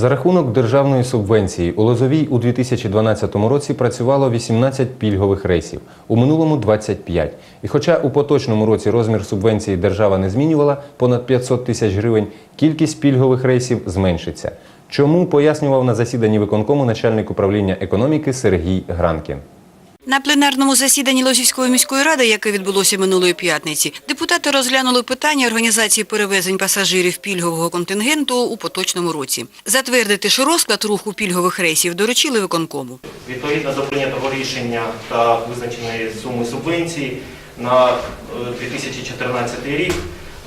За рахунок державної субвенції у Лозовій у 2012 році працювало 18 пільгових рейсів, у минулому 25. І хоча у поточному році розмір субвенції держава не змінювала понад 500 тисяч гривень, кількість пільгових рейсів зменшиться. Чому пояснював на засіданні виконкому начальник управління економіки Сергій Гранкін. На пленарному засіданні Лозівської міської ради, яке відбулося минулої п'ятниці, депутати розглянули питання організації перевезень пасажирів пільгового контингенту у поточному році. Затвердити ж розклад руху пільгових рейсів доручили виконкому. Відповідно до прийнятого рішення та визначеної суми субвенції на е, 2014 рік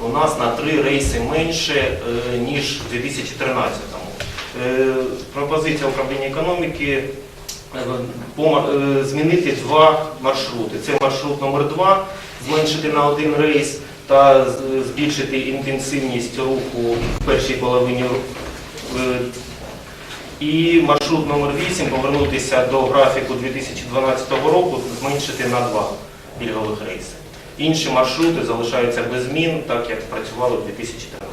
у нас на три рейси менше, е, ніж у 2013-му. Е, Пропозиція управління економіки е, е, змінити два маршрути. Це маршрут номер 2 зменшити на один рейс та збільшити інтенсивність руху в першій половині е, і маршрут номер 8 повернутися до графіку 2012 року, зменшити на два пільгових рейси. Інші маршрути залишаються без змін, так як працювали в 2013.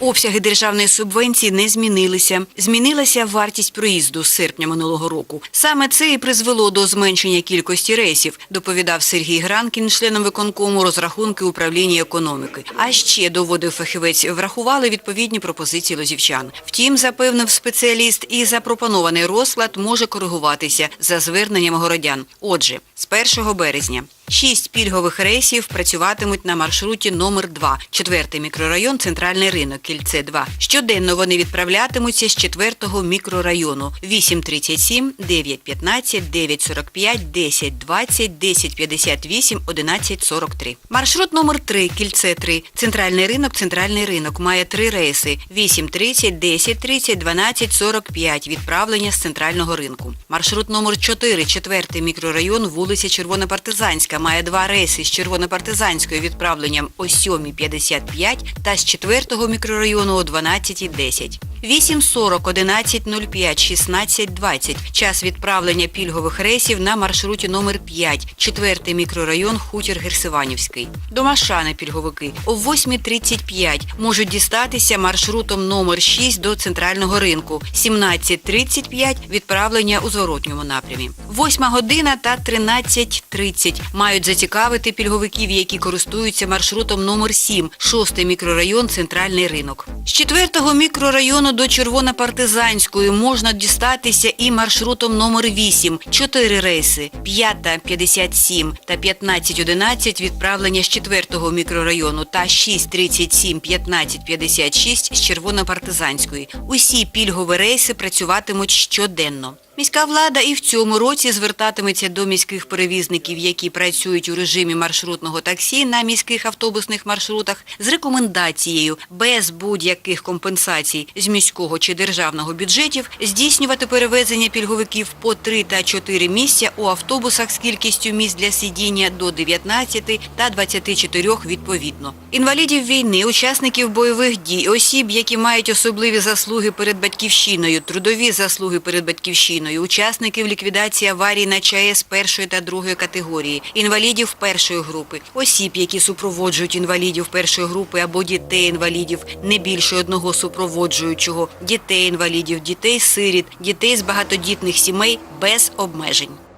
Обсяги державної субвенції не змінилися. Змінилася вартість проїзду з серпня минулого року. Саме це і призвело до зменшення кількості рейсів, доповідав Сергій Гранкін, членом виконкому розрахунки управління економіки. А ще, доводив фахівець, врахували відповідні пропозиції лозівчан. Втім, запевнив спеціаліст, і запропонований розклад може коригуватися за зверненням городян. Отже, з 1 березня Шість пільгових рейсів працюватимуть на маршруті номер 2 четвертий мікрорайон Центральний ринок, кільце 2. Щоденно вони відправлятимуться з четвертого мікрорайону 8.37, 9.15, 9.45, 10.20, 10.58, 11.43. Маршрут номер 3 кільце 3 Центральний ринок, Центральний ринок має три рейси 8.30, 10.30, 12.45 відправлення з центрального ринку. Маршрут номер 4 четвертий мікрорайон, вулиця Червонопартизанська має два рейси з Червонопартизанською відправленням о 7.55 та з 4-го мікрорайону о 12.10. 8.40, 11.05, 16.20. Час відправлення пільгових рейсів на маршруті номер 5, 4 мікрорайон Хутір Герсиванівський. До Машани пільговики о 8.35 можуть дістатися маршрутом номер 6 до центрального ринку. 17.35 відправлення у зворотньому напрямі. 8 година та 13.30 мають зацікавити пільговиків, які користуються маршрутом номер 7, 6 мікрорайон Центральний ринок. З 4 мікрорайону до Червонопартизанської можна дістатися і маршрутом номер 8, 4 рейси, 5.57 та 15.11 відправлення з 4 мікрорайону та 6.37, 15.56 з Червонопартизанської. Усі пільгові рейси працюватимуть щоденно. Міська влада і в цьому році звертатиметься до міських перевізників, які працюють у режимі маршрутного таксі на міських автобусних маршрутах, з рекомендацією без будь-яких компенсацій з міського чи державного бюджетів здійснювати перевезення пільговиків по 3 та 4 місця у автобусах з кількістю місць для сидіння до 19 та 24 відповідно. Інвалідів війни, учасників бойових дій, осіб, які мають особливі заслуги перед батьківщиною, трудові заслуги перед батьківщиною, учасників ліквідації аварій на ЧАЕС першої та другої категорії, інвалідів першої групи, осіб, які супроводжують інвалідів першої групи або дітей-інвалідів, не більше одного супроводжуючого, дітей-інвалідів, дітей-сиріт, дітей з багатодітних сімей без обмежень.